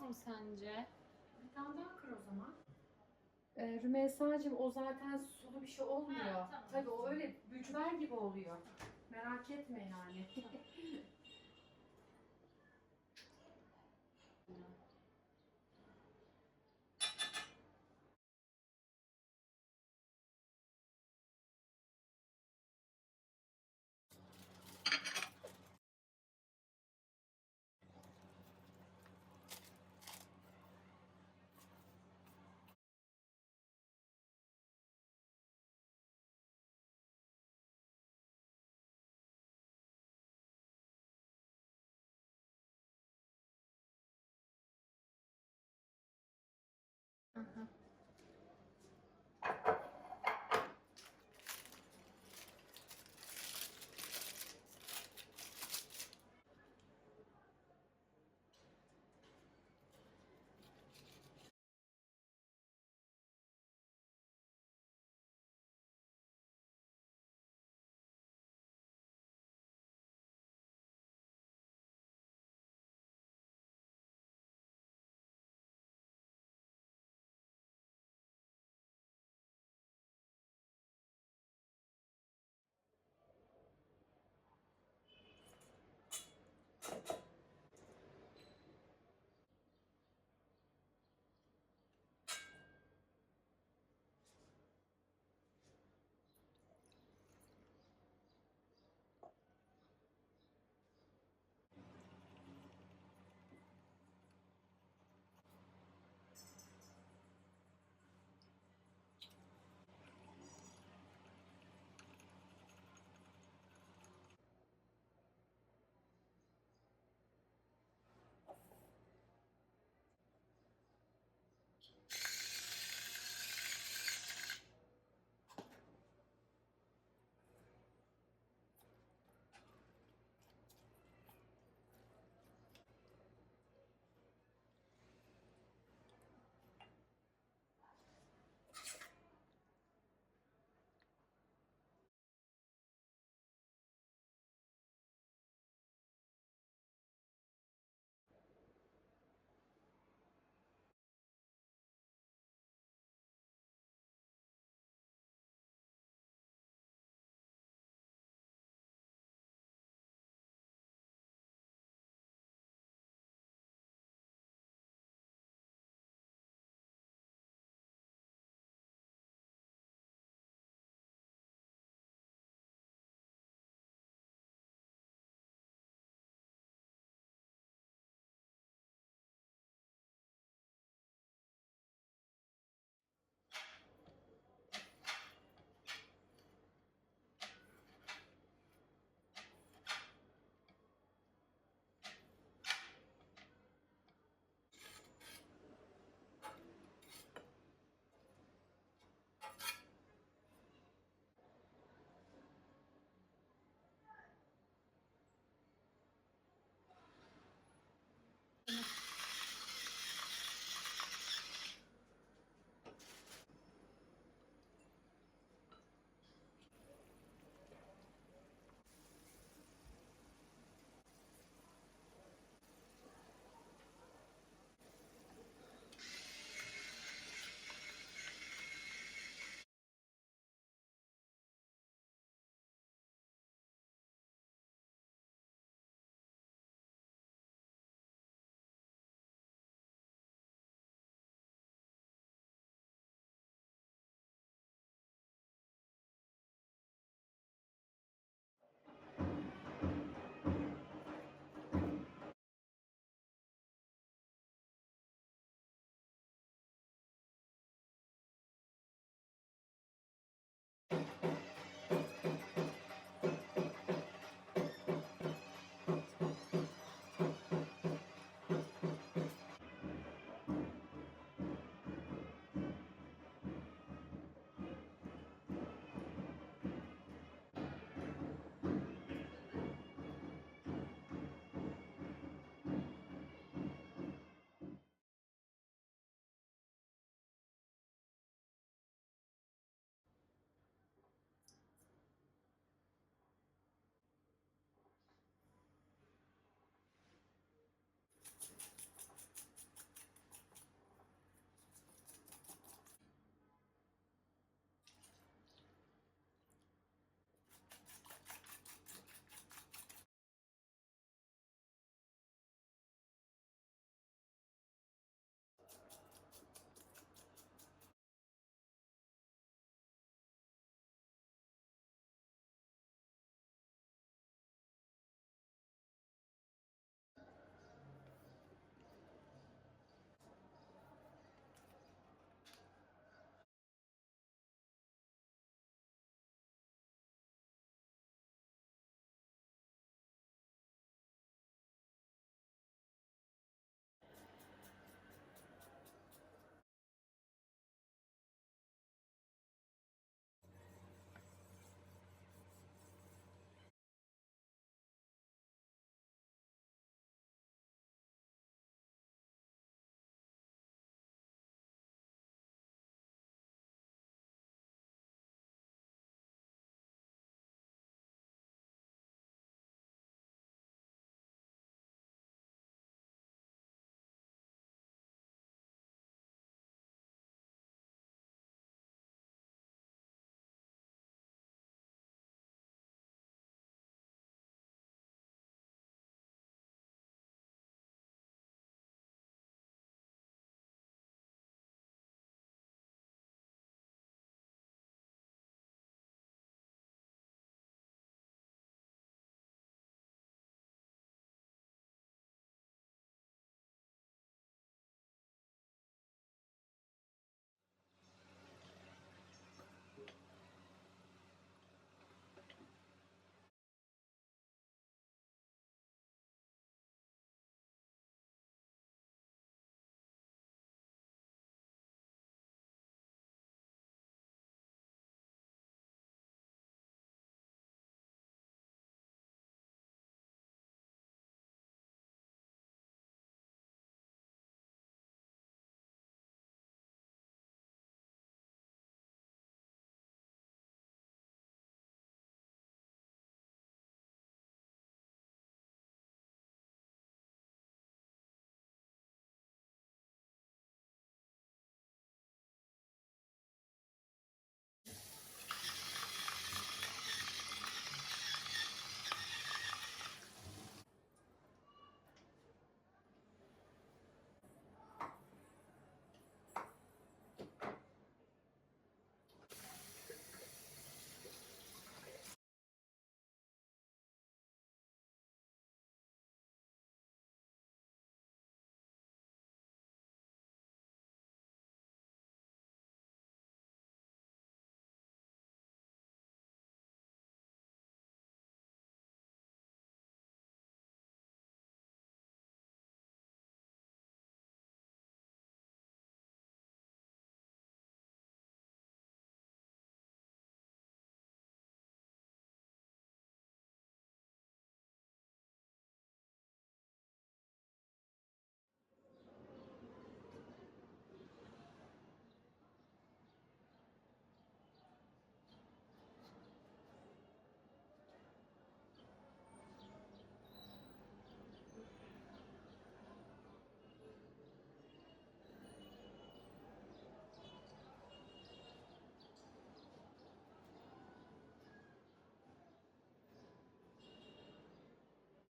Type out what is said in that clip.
Bu yumurta az mı sence? Bir tane daha kır o zaman. Ee, Rümeysa'cığım o zaten sulu bir şey olmuyor. Ha, tamam. Tabii o öyle bücver gibi oluyor. Merak etme yani. Uh-huh.